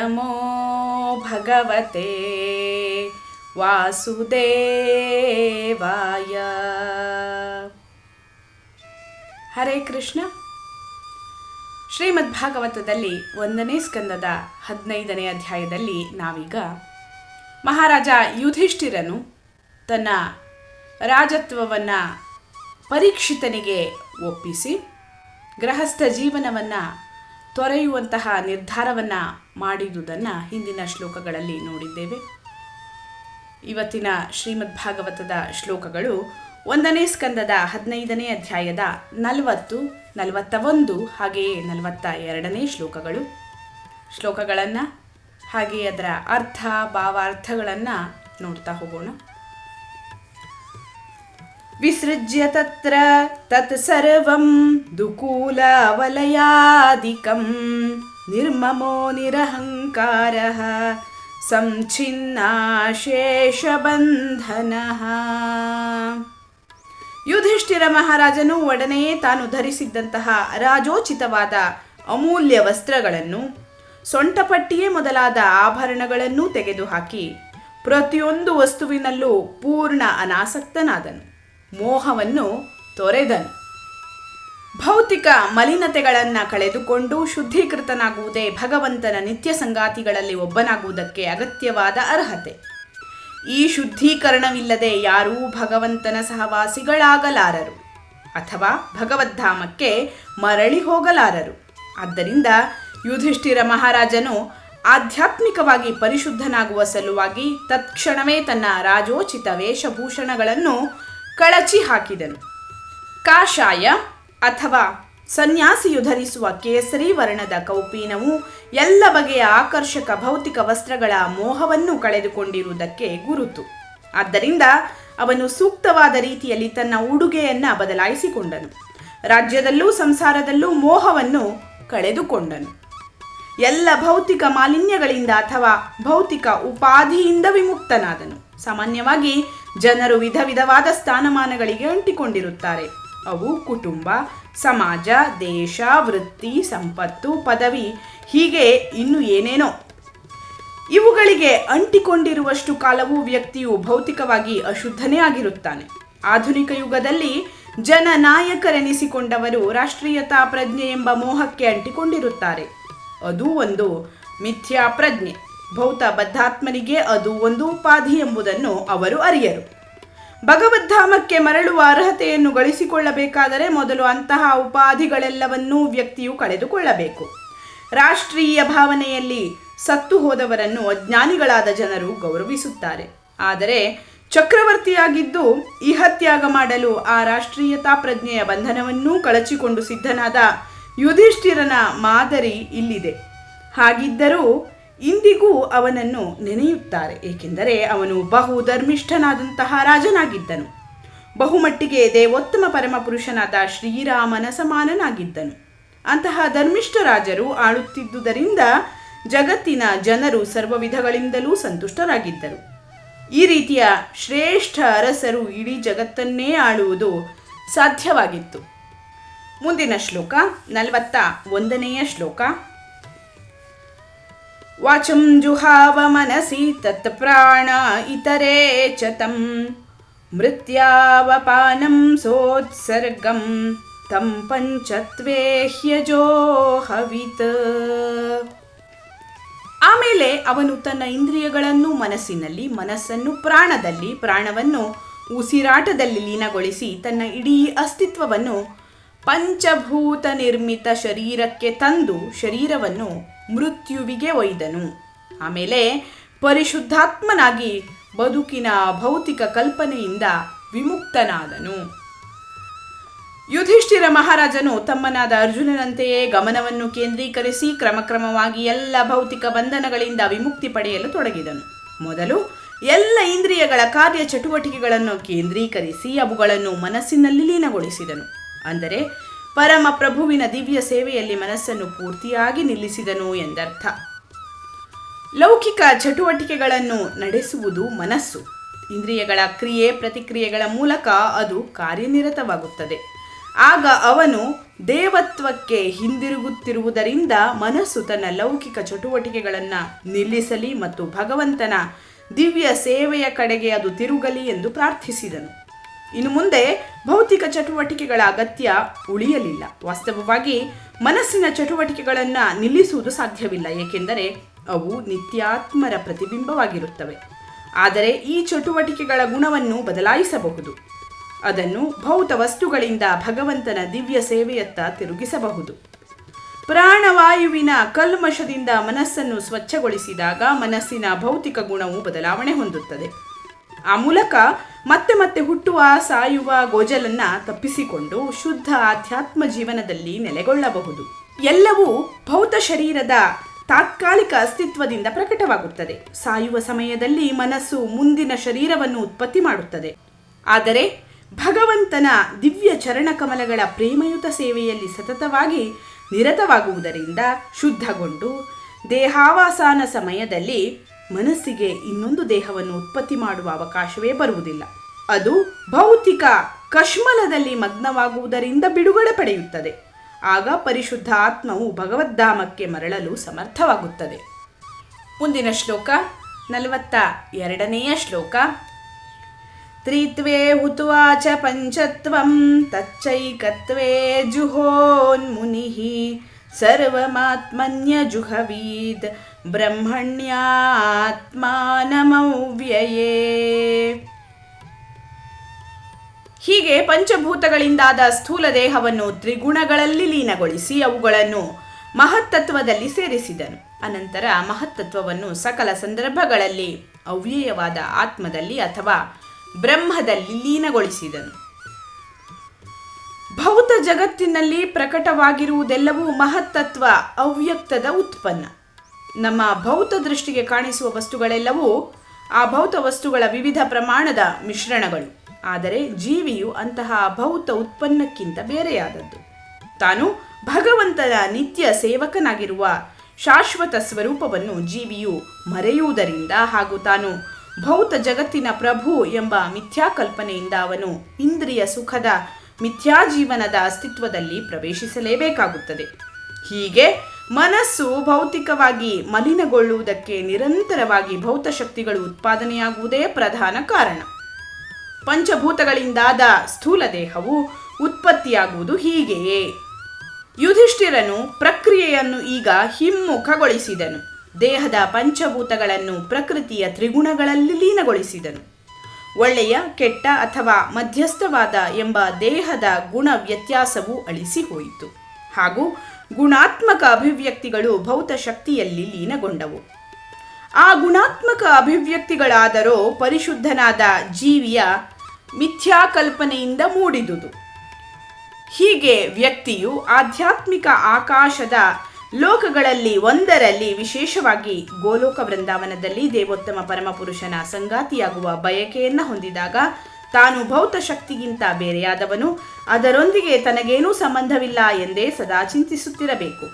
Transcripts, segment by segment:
ನಮೋ ಭಗವತೆ ವಾಸುದೇವಾಯ ಹರೇ ಕೃಷ್ಣ ಶ್ರೀಮದ್ ಭಾಗವತದಲ್ಲಿ ಒಂದನೇ ಸ್ಕಂದದ ಹದಿನೈದನೇ ಅಧ್ಯಾಯದಲ್ಲಿ ನಾವೀಗ ಮಹಾರಾಜ ಯುಧಿಷ್ಠಿರನು ತನ್ನ ರಾಜತ್ವವನ್ನು ಪರೀಕ್ಷಿತನಿಗೆ ಒಪ್ಪಿಸಿ, ಗೃಹಸ್ಥ ಜೀವನವನ್ನು ತೊರೆಯುವಂತಹ ನಿರ್ಧಾರವನ್ನು ಮಾಡಿದುದನ್ನು ಹಿಂದಿನ ಶ್ಲೋಕಗಳಲ್ಲಿ ನೋಡಿದ್ದೇವೆ. ಇವತ್ತಿನ ಶ್ರೀಮದ್ ಭಾಗವತದ ಶ್ಲೋಕಗಳು ಒಂದನೇ ಸ್ಕಂದದ ಹದಿನೈದನೇ ಅಧ್ಯಾಯದ ನಲವತ್ತು ನಲವತ್ತ ಒಂದು ಹಾಗೆಯೇ ನಲವತ್ತ ಎರಡನೇ ಶ್ಲೋಕಗಳು. ಶ್ಲೋಕಗಳನ್ನು ಹಾಗೆಯೇ ಅದರ ಅರ್ಥ, ಭಾವಾರ್ಥಗಳನ್ನು ನೋಡ್ತಾ ಹೋಗೋಣ. ತತ್ ಸರ್ವಂ ದುಕೂಲವಲಯಾದಿಕಂ ನಿರ್ಮಮೋ ನಿರಹಂಕಾರ ಸಂಚಿನ್ನಾಶೇಷ ಬಂಧನ ಯುಧಿಷ್ಠಿರ ಮಹಾರಾಜನು ಒಡನೆಯೇ ತಾನು ಧರಿಸಿದ್ದಂತಹ ರಾಜೋಚಿತವಾದ ಅಮೂಲ್ಯ ವಸ್ತ್ರಗಳನ್ನು ಸೊಂಟಪಟ್ಟಿಯೇ ಮೊದಲಾದ ಆಭರಣಗಳನ್ನೂ ತೆಗೆದುಹಾಕಿ ಪ್ರತಿಯೊಂದು ವಸ್ತುವಿನಲ್ಲೂ ಪೂರ್ಣ ಅನಾಸಕ್ತನಾದನು. ಮೋಹವನ್ನು ತೊರೆದನು. ಭೌತಿಕ ಮಲಿನತೆಗಳನ್ನು ಕಳೆದುಕೊಂಡು ಶುದ್ಧೀಕೃತನಾಗುವುದೇ ಭಗವಂತನ ನಿತ್ಯ ಸಂಗಾತಿಗಳಲ್ಲಿ ಒಬ್ಬನಾಗುವುದಕ್ಕೆ ಅಗತ್ಯವಾದ ಅರ್ಹತೆ. ಈ ಶುದ್ಧೀಕರಣವಿಲ್ಲದೆ ಯಾರೂ ಭಗವಂತನ ಸಹವಾಸಿಗಳಾಗಲಾರರು ಅಥವಾ ಭಗವದ್ಧಾಮಕ್ಕೆ ಮರಳಿ ಹೋಗಲಾರರು. ಆದ್ದರಿಂದ ಯುಧಿಷ್ಠಿರ ಮಹಾರಾಜನು ಆಧ್ಯಾತ್ಮಿಕವಾಗಿ ಪರಿಶುದ್ಧನಾಗುವ ಸಲುವಾಗಿ ತತ್ಕ್ಷಣವೇ ತನ್ನ ರಾಜೋಚಿತ ವೇಷಭೂಷಣಗಳನ್ನು ಕಳಚಿ ಹಾಕಿದನು. ಕಾಷಾಯ ಅಥವಾ ಸನ್ಯಾಸಿಯು ಧರಿಸುವ ಕೇಸರಿ ವರ್ಣದ ಕೌಪೀನವು ಎಲ್ಲ ಬಗೆಯ ಆಕರ್ಷಕ ಭೌತಿಕ ವಸ್ತ್ರಗಳ ಮೋಹವನ್ನು ಕಳೆದುಕೊಂಡಿರುವುದಕ್ಕೆ ಗುರುತು. ಆದ್ದರಿಂದ ಅವನು ಸೂಕ್ತವಾದ ರೀತಿಯಲ್ಲಿ ತನ್ನ ಉಡುಗೆಯನ್ನು ಬದಲಾಯಿಸಿಕೊಂಡನು. ರಾಜ್ಯದಲ್ಲೂ ಸಂಸಾರದಲ್ಲೂ ಮೋಹವನ್ನು ಕಳೆದುಕೊಂಡನು. ಎಲ್ಲ ಭೌತಿಕ ಮಾಲಿನ್ಯಗಳಿಂದ ಅಥವಾ ಭೌತಿಕ ಉಪಾಧಿಯಿಂದ ವಿಮುಕ್ತನಾದನು. ಸಾಮಾನ್ಯವಾಗಿ ಜನರು ವಿಧ ವಿಧವಾದ ಸ್ಥಾನಮಾನಗಳಿಗೆ ಅಂಟಿಕೊಂಡಿರುತ್ತಾರೆ. ಅವು ಕುಟುಂಬ, ಸಮಾಜ, ದೇಶ, ವೃತ್ತಿ, ಸಂಪತ್ತು, ಪದವಿ, ಹೀಗೆ ಇನ್ನು ಏನೇನೋ. ಇವುಗಳಿಗೆ ಅಂಟಿಕೊಂಡಿರುವಷ್ಟು ಕಾಲವೂ ವ್ಯಕ್ತಿಯು ಭೌತಿಕವಾಗಿ ಅಶುದ್ಧನೇ ಆಗಿರುತ್ತಾನೆ. ಆಧುನಿಕ ಯುಗದಲ್ಲಿ ಜನ ನಾಯಕರೆನಿಸಿಕೊಂಡವರು ರಾಷ್ಟ್ರೀಯತಾ ಪ್ರಜ್ಞೆ ಎಂಬ ಮೋಹಕ್ಕೆ ಅಂಟಿಕೊಂಡಿರುತ್ತಾರೆ. ಅದು ಒಂದು ಮಿಥ್ಯಾ ಪ್ರಜ್ಞೆ ಭೌತ ಬದ್ಧಾತ್ಮನಿಗೆ ಅದು ಒಂದು ಉಪಾಧಿ ಎಂಬುದನ್ನು ಅವರು ಅರಿಯರು. ಭಗವದ್ಧಾಮಕ್ಕೆ ಮರಳುವ ಅರ್ಹತೆಯನ್ನು ಗಳಿಸಿಕೊಳ್ಳಬೇಕಾದರೆ ಮೊದಲು ಅಂತಹ ಉಪಾಧಿಗಳೆಲ್ಲವನ್ನೂ ವ್ಯಕ್ತಿಯು ಕಳೆದುಕೊಳ್ಳಬೇಕು. ರಾಷ್ಟ್ರೀಯ ಭಾವನೆಯಲ್ಲಿ ಸತ್ತು ಹೋದವರನ್ನು ಅಜ್ಞಾನಿಗಳಾದ ಜನರು ಗೌರವಿಸುತ್ತಾರೆ. ಆದರೆ ಚಕ್ರವರ್ತಿಯಾಗಿದ್ದು ಇಹತ್ಯಾಗ ಮಾಡಲು ಆ ರಾಷ್ಟ್ರೀಯತಾ ಪ್ರಜ್ಞೆಯ ಬಂಧನವನ್ನೂ ಕಳಚಿಕೊಂಡು ಸಿದ್ಧನಾದ ಯುಧಿಷ್ಠಿರನ ಮಾದರಿ ಇಲ್ಲಿದೆ. ಹಾಗಿದ್ದರೂ ಇಂದಿಗೂ ಅವನನ್ನು ನೆನೆಯುತ್ತಾರೆ, ಏಕೆಂದರೆ ಅವನು ಬಹು ಧರ್ಮಿಷ್ಠನಾದಂತಹ ರಾಜನಾಗಿದ್ದನು. ಬಹುಮಟ್ಟಿಗೆ ದೇವೋತ್ತಮ ಪರಮಪುರುಷನಾದ ಶ್ರೀರಾಮನ ಸಮಾನನಾಗಿದ್ದನು. ಅಂತಹ ಧರ್ಮಿಷ್ಠ ರಾಜರು ಆಳುತ್ತಿದ್ದುದರಿಂದ ಜಗತ್ತಿನ ಜನರು ಸರ್ವ ವಿಧಗಳಿಂದಲೂ ಸಂತುಷ್ಟರಾಗಿದ್ದರು. ಈ ರೀತಿಯ ಶ್ರೇಷ್ಠ ಅರಸರು ಇಡೀ ಜಗತ್ತನ್ನೇ ಆಳುವುದು ಸಾಧ್ಯವಾಗಿತ್ತು. ಮುಂದಿನ ಶ್ಲೋಕ, ನಲವತ್ತ ಒಂದನೆಯ ಶ್ಲೋಕ. ವಾಚಂ ಜುಹಾವ ಮನಸಿ ತತ್ ಪ್ರಾಣ ಇತರೆ ಚ ತಂ. ಮೃತ್ಯಾವಪಾನಂ ಸೋತ್ಸರ್ಗಂ, ತಂ ಪಂಚತ್ವೇ ಹ್ಯಜೋ ಹವಿತ. ಆಮೇಲೆ ಅವನು ತನ್ನ ಇಂದ್ರಿಯಗಳನ್ನು ಮನಸ್ಸಿನಲ್ಲಿ, ಮನಸ್ಸನ್ನು ಪ್ರಾಣದಲ್ಲಿ, ಪ್ರಾಣವನ್ನು ಉಸಿರಾಟದಲ್ಲಿ ಲೀನಗೊಳಿಸಿ ತನ್ನ ಇಡೀ ಅಸ್ತಿತ್ವವನ್ನು ಪಂಚಭೂತ ನಿರ್ಮಿತ ಶರೀರಕ್ಕೆ ತಂದು ಶರೀರವನ್ನು ಮೃತ್ಯುವಿಗೆ ಒಯ್ದನು. ಆಮೇಲೆ ಪರಿಶುದ್ಧಾತ್ಮನಾಗಿ ಬದುಕಿನ ಭೌತಿಕ ಕಲ್ಪನೆಯಿಂದ ವಿಮುಕ್ತನಾದನು. ಯುಧಿಷ್ಠಿರ ಮಹಾರಾಜನು ತಮ್ಮನಾದ ಅರ್ಜುನನಂತೆಯೇ ಗಮನವನ್ನು ಕೇಂದ್ರೀಕರಿಸಿ ಕ್ರಮಕ್ರಮವಾಗಿ ಎಲ್ಲ ಭೌತಿಕ ಬಂಧನಗಳಿಂದ ವಿಮುಕ್ತಿ ಪಡೆಯಲು ತೊಡಗಿದನು. ಮೊದಲು ಎಲ್ಲ ಇಂದ್ರಿಯಗಳ ಕಾರ್ಯ ಚಟುವಟಿಕೆಗಳನ್ನು ಕೇಂದ್ರೀಕರಿಸಿ ಅವುಗಳನ್ನು ಮನಸ್ಸಿನಲ್ಲಿ ಲೀನಗೊಳಿಸಿದನು. ಅಂದರೆ, ಪರಮ ಪ್ರಭುವಿನ ದಿವ್ಯ ಸೇವೆಯಲ್ಲಿ ಮನಸ್ಸನ್ನು ಪೂರ್ತಿಯಾಗಿ ನಿಲ್ಲಿಸಿದನು ಎಂದರ್ಥ. ಲೌಕಿಕ ಚಟುವಟಿಕೆಗಳನ್ನು ನಡೆಸುವುದು ಮನಸ್ಸು. ಇಂದ್ರಿಯಗಳ ಕ್ರಿಯೆ, ಪ್ರತಿಕ್ರಿಯೆಗಳ ಮೂಲಕ ಅದು ಕಾರ್ಯನಿರತವಾಗುತ್ತದೆ. ಆಗ ಅವನು ದೇವತ್ವಕ್ಕೆ ಹಿಂದಿರುಗುತ್ತಿರುವುದರಿಂದ ಮನಸ್ಸು ತನ್ನ ಲೌಕಿಕ ಚಟುವಟಿಕೆಗಳನ್ನು ನಿಲ್ಲಿಸಲಿ ಮತ್ತು ಭಗವಂತನ ದಿವ್ಯ ಸೇವೆಯ ಕಡೆಗೆ ಅದು ತಿರುಗಲಿ ಎಂದು ಪ್ರಾರ್ಥಿಸಿದನು. ಇನ್ನು ಮುಂದೆ ಭೌತಿಕ ಚಟುವಟಿಕೆಗಳ ಅಗತ್ಯ ಉಳಿಯಲಿಲ್ಲ. ವಾಸ್ತವವಾಗಿ ಮನಸ್ಸಿನ ಚಟುವಟಿಕೆಗಳನ್ನು ನಿಲ್ಲಿಸುವುದು ಸಾಧ್ಯವಿಲ್ಲ, ಏಕೆಂದರೆ ಅವು ನಿತ್ಯಾತ್ಮರ ಪ್ರತಿಬಿಂಬವಾಗಿರುತ್ತವೆ. ಆದರೆ ಈ ಚಟುವಟಿಕೆಗಳ ಗುಣವನ್ನು ಬದಲಾಯಿಸಬಹುದು. ಅದನ್ನು ಭೌತ ವಸ್ತುಗಳಿಂದ ಭಗವಂತನ ದಿವ್ಯ ಸೇವೆಯತ್ತ ತಿರುಗಿಸಬಹುದು. ಪ್ರಾಣವಾಯುವಿನ ಕಲ್ಮಶದಿಂದ ಮನಸ್ಸನ್ನು ಸ್ವಚ್ಛಗೊಳಿಸಿದಾಗ ಮನಸ್ಸಿನ ಭೌತಿಕ ಗುಣವು ಬದಲಾವಣೆ ಹೊಂದುತ್ತದೆ. ಆ ಮೂಲಕ ಮತ್ತೆ ಮತ್ತೆ ಹುಟ್ಟುವ, ಸಾಯುವ ಗೋಜಲನ್ನ ತಪ್ಪಿಸಿಕೊಂಡು ಶುದ್ಧ ಆಧ್ಯಾತ್ಮ ಜೀವನದಲ್ಲಿ ನೆಲೆಗೊಳ್ಳಬಹುದು. ಎಲ್ಲವೂ ಭೌತ ಶರೀರದ ತಾತ್ಕಾಲಿಕ ಅಸ್ತಿತ್ವದಿಂದ ಪ್ರಕಟವಾಗುತ್ತದೆ. ಸಾಯುವ ಸಮಯದಲ್ಲಿ ಮನಸ್ಸು ಮುಂದಿನ ಶರೀರವನ್ನು ಉತ್ಪತ್ತಿ ಮಾಡುತ್ತದೆ. ಆದರೆ ಭಗವಂತನ ದಿವ್ಯ ಚರಣಕಮಲಗಳ ಪ್ರೇಮಯುತ ಸೇವೆಯಲ್ಲಿ ಸತತವಾಗಿ ನಿರತವಾಗುವುದರಿಂದ ಶುದ್ಧಗೊಂಡು ದೇಹಾವಾಸಾನ ಸಮಯದಲ್ಲಿ ಮನಸ್ಸಿಗೆ ಇನ್ನೊಂದು ದೇಹವನ್ನು ಉತ್ಪತ್ತಿ ಮಾಡುವ ಅವಕಾಶವೇ ಬರುವುದಿಲ್ಲ. ಅದು ಭೌತಿಕ ಕಶ್ಮಲದಲ್ಲಿ ಮಗ್ನವಾಗುವುದರಿಂದ ಬಿಡುಗಡೆ ಪಡೆಯುತ್ತದೆ. ಆಗ ಪರಿಶುದ್ಧ ಆತ್ಮವು ಭಗವದ್ಧಾಮಕ್ಕೆ ಮರಳಲು ಸಮರ್ಥವಾಗುತ್ತದೆ. ಮುಂದಿನ ಶ್ಲೋಕ, ನಲವತ್ತ ಎರಡನೆಯ ಶ್ಲೋಕ. ತ್ರಿತ್ವೇ ಹುತ್ವಾ ಚ ಪಂಚತ್ವಂ ತಚ್ಚೈಕತ್ವೇ ಜುಹೋನ್ಮುನಿಃ. ಸರ್ವಮಾತ್ಮನ್ಯ ಜುಹವೀದ್ ಬ್ರಹ್ಮಣ್ಯಾತ್ಮಾನಮವ್ಯಯೇ. ಹೀಗೆ ಪಂಚಭೂತಗಳಿಂದಾದ ಸ್ಥೂಲ ದೇಹವನ್ನು ತ್ರಿಗುಣಗಳಲ್ಲಿ ಲೀನಗೊಳಿಸಿ ಅವುಗಳನ್ನು ಮಹತ್ತತ್ವದಲ್ಲಿ ಸೇರಿಸಿದನು. ಅನಂತರ ಮಹತ್ತತ್ವವನ್ನು ಸಕಲ ಸಂದರ್ಭಗಳಲ್ಲಿ ಅವ್ಯಯವಾದ ಆತ್ಮದಲ್ಲಿ ಅಥವಾ ಬ್ರಹ್ಮದಲ್ಲಿ ಲೀನಗೊಳಿಸಿದನು. ಭೌತ ಜಗತ್ತಿನಲ್ಲಿ ಪ್ರಕಟವಾಗಿರುವುದೆಲ್ಲವೂ ಮಹತ್ತತ್ವ, ಅವ್ಯಕ್ತದ ಉತ್ಪನ್ನ. ನಮ್ಮ ಭೌತ ದೃಷ್ಟಿಗೆ ಕಾಣಿಸುವ ವಸ್ತುಗಳೆಲ್ಲವೂ ಆ ಭೌತ ವಸ್ತುಗಳ ವಿವಿಧ ಪ್ರಮಾಣದ ಮಿಶ್ರಣಗಳು. ಆದರೆ ಜೀವಿಯು ಅಂತಹ ಭೌತ ಉತ್ಪನ್ನಕ್ಕಿಂತ ಬೇರೆಯಾದದ್ದು. ತಾನು ಭಗವಂತನ ನಿತ್ಯ ಸೇವಕನಾಗಿರುವ ಶಾಶ್ವತ ಸ್ವರೂಪವನ್ನು ಜೀವಿಯು ಮರೆಯುವುದರಿಂದ ಹಾಗೂ ತಾನು ಭೌತ ಜಗತ್ತಿನ ಪ್ರಭು ಎಂಬ ಮಿಥ್ಯಾಕಲ್ಪನೆಯಿಂದ ಅವನು ಇಂದ್ರಿಯ ಸುಖದ ಮಿಥ್ಯಾಜೀವನದ ಅಸ್ತಿತ್ವದಲ್ಲಿ ಪ್ರವೇಶಿಸಲೇಬೇಕಾಗುತ್ತದೆ. ಹೀಗೆ ಮನಸ್ಸು ಭೌತಿಕವಾಗಿ ಮಲಿನಗೊಳ್ಳುವುದಕ್ಕೆ ನಿರಂತರವಾಗಿ ಭೌತ ಶಕ್ತಿಗಳು ಉತ್ಪಾದನೆಯಾಗುವುದೇ ಪ್ರಧಾನ ಕಾರಣ. ಪಂಚಭೂತಗಳಿಂದಾದ ಸ್ಥೂಲ ದೇಹವು ಉತ್ಪತ್ತಿಯಾಗುವುದು ಹೀಗೆಯೇ. ಯುಧಿಷ್ಠಿರನು ಪ್ರಕ್ರಿಯೆಯನ್ನು ಈಗ ಹಿಮ್ಮುಖಗೊಳಿಸಿದನು. ದೇಹದ ಪಂಚಭೂತಗಳನ್ನು ಪ್ರಕೃತಿಯ ತ್ರಿಗುಣಗಳಲ್ಲಿ ಲೀನಗೊಳಿಸಿದನು. ಒಳ್ಳೆಯ, ಕೆಟ್ಟ ಅಥವಾ ಮಧ್ಯಸ್ಥವಾದ ಎಂಬ ದೇಹದ ಗುಣ ವ್ಯತ್ಯಾಸವು ಅಳಿಸಿ ಹೋಯಿತು. ಹಾಗೂ ಗುಣಾತ್ಮಕ ಅಭಿವ್ಯಕ್ತಿಗಳು ಭೌತ ಶಕ್ತಿಯಲ್ಲಿ ಲೀನಗೊಂಡವು. ಆ ಗುಣಾತ್ಮಕ ಅಭಿವ್ಯಕ್ತಿಗಳಾದರೋ ಪರಿಶುದ್ಧನಾದ ಜೀವಿಯ ಮಿಥ್ಯಾಕಲ್ಪನೆಯಿಂದ ಮೂಡಿದುದು. ಹೀಗೆ ವ್ಯಕ್ತಿಯು ಆಧ್ಯಾತ್ಮಿಕ ಆಕಾಶದ ಲೋಕಗಳಲ್ಲಿ ಒಂದರಲ್ಲಿ ವಿಶೇಷವಾಗಿ ಗೋಲೋಕ ವೃಂದಾವನದಲ್ಲಿ ದೇವೋತ್ತಮ ಪರಮಪುರುಷನ ಸಂಗಾತಿಯಾಗುವ ಬಯಕೆಯನ್ನು ಹೊಂದಿದಾಗ ತಾನು ಭೌತ ಶಕ್ತಿಗಿಂತ ಬೇರೆಯಾದವನು, ಅದರೊಂದಿಗೆ ತನಗೇನೂ ಸಂಬಂಧವಿಲ್ಲ ಎಂದೇ ಸದಾ ಚಿಂತಿಸುತ್ತಿರಬೇಕು.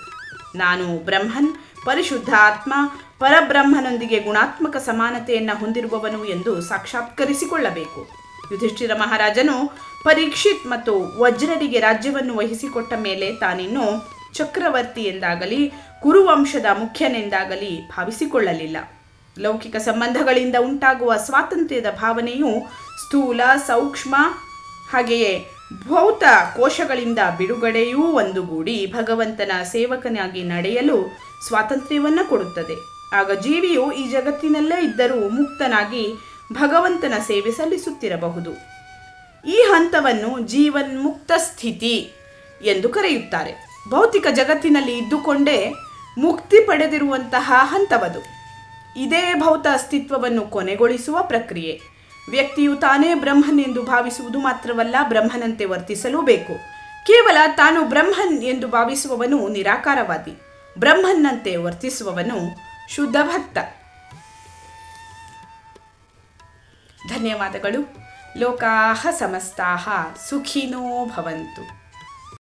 ನಾನು ಬ್ರಹ್ಮನ್ ಪರಿಶುದ್ಧ ಆತ್ಮ ಪರಬ್ರಹ್ಮನೊಂದಿಗೆ ಗುಣಾತ್ಮಕ ಸಮಾನತೆಯನ್ನು ಹೊಂದಿರುವವನು ಎಂದು ಸಾಕ್ಷಾತ್ಕರಿಸಿಕೊಳ್ಳಬೇಕು. ಯುಧಿಷ್ಠಿರ ಮಹಾರಾಜನು ಪರೀಕ್ಷಿತ್ ಮತ್ತು ವಜ್ರರಿಗೆ ರಾಜ್ಯವನ್ನು ವಹಿಸಿಕೊಟ್ಟ ಮೇಲೆ ತಾನಿನ್ನು ಚಕ್ರವರ್ತಿ ಎಂದಾಗಲಿ, ಕುರುವಂಶದ ಮುಖ್ಯನೆಂದಾಗಲಿ ಭಾವಿಸಿಕೊಳ್ಳಲಿಲ್ಲ. ಲೌಕಿಕ ಸಂಬಂಧಗಳಿಂದ ಉಂಟಾಗುವ ಸ್ವಾತಂತ್ರ್ಯದ ಭಾವನೆಯು ಸ್ಥೂಲ, ಸೂಕ್ಷ್ಮ, ಹಾಗೆಯೇ ಭೌತ ಕೋಶಗಳಿಂದ ಬಿಡುಗಡೆಯೂ ಒಂದುಗೂಡಿ ಭಗವಂತನ ಸೇವಕನಾಗಿ ನಡೆಯಲು ಸ್ವಾತಂತ್ರ್ಯವನ್ನು ಕೊಡುತ್ತದೆ. ಆಗ ಜೀವಿಯು ಈ ಜಗತ್ತಿನಲ್ಲೇ ಇದ್ದರೂ ಮುಕ್ತನಾಗಿ ಭಗವಂತನ ಸೇವೆ ಸಲ್ಲಿಸುತ್ತಿರಬಹುದು. ಈ ಹಂತವನ್ನು ಜೀವನ್ಮುಕ್ತ ಸ್ಥಿತಿ ಎಂದು ಕರೆಯುತ್ತಾರೆ. ಭೌತಿಕ ಜಗತ್ತಿನಲ್ಲಿ ಇದ್ದುಕೊಂಡೇ ಮುಕ್ತಿ ಪಡೆದಿರುವಂತಹ ಹಂತವದು. ಇದೇ ಭೌತ ಅಸ್ತಿತ್ವವನ್ನು ಕೊನೆಗೊಳಿಸುವ ಪ್ರಕ್ರಿಯೆ. ವ್ಯಕ್ತಿಯು ತಾನೇ ಬ್ರಹ್ಮನ್ ಎಂದು ಭಾವಿಸುವುದು ಮಾತ್ರವಲ್ಲ, ಬ್ರಹ್ಮನಂತೆ ವರ್ತಿಸಲೂ ಬೇಕು. ಕೇವಲ ತಾನು ಬ್ರಹ್ಮನ್ ಎಂದು ಭಾವಿಸುವವನು ನಿರಾಕಾರವಾದಿ. ಬ್ರಹ್ಮನ್ನಂತೆ ವರ್ತಿಸುವವನು ಶುದ್ಧ ಭಕ್ತ ಧನ್ಯವಾದಗಳು. ಲೋಕಾಹ ಸಮಸ್ತಾಹ ಸುಖಿನೋ ಭವಂತು.